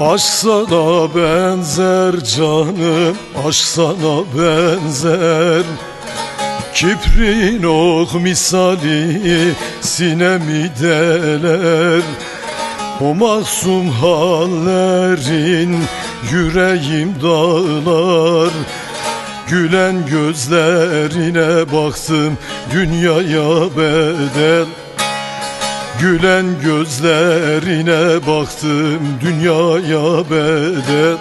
Aşk benzer canım Aşk benzer. Kiprin ok misali sinemi deler O masum hallerin yüreğim dağlar. Gülen gözlerine baktım dünyaya bedel Gülen gözlerine baktım dünyaya bedel.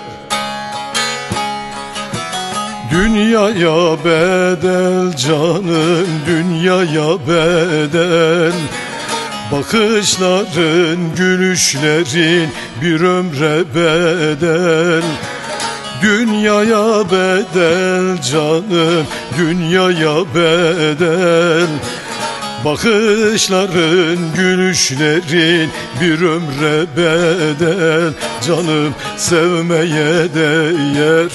Dünyaya bedel canım dünyaya bedel. Bakışların gülüşlerin bir ömre bedel. Dünyaya bedel canım dünyaya bedel Bakışların, gülüşlerin bir ömre bedel. Canım sevmeye değer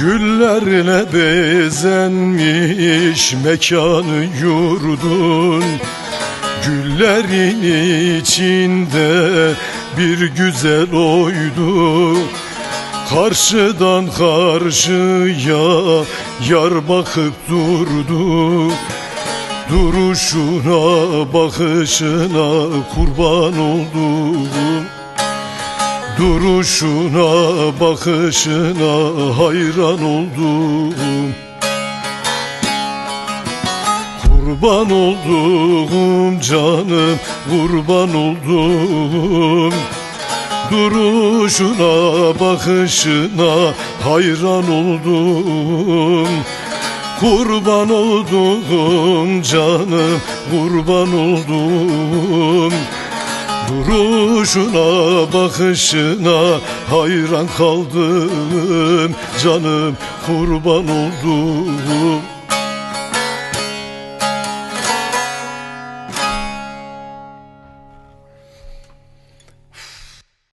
Güllerle bezenmiş mekanı yurdun. Güllerin içinde bir güzel oydu. Karşıdan karşıya yar bakıp durdu. Duruşuna bakışına kurban oldum Duruşuna bakışına hayran oldum. Kurban oldum canım kurban oldum. Duruşuna bakışına hayran oldum. Kurban oldum canım kurban oldum Duruşuna bakışına hayran kaldım Canım kurban oldum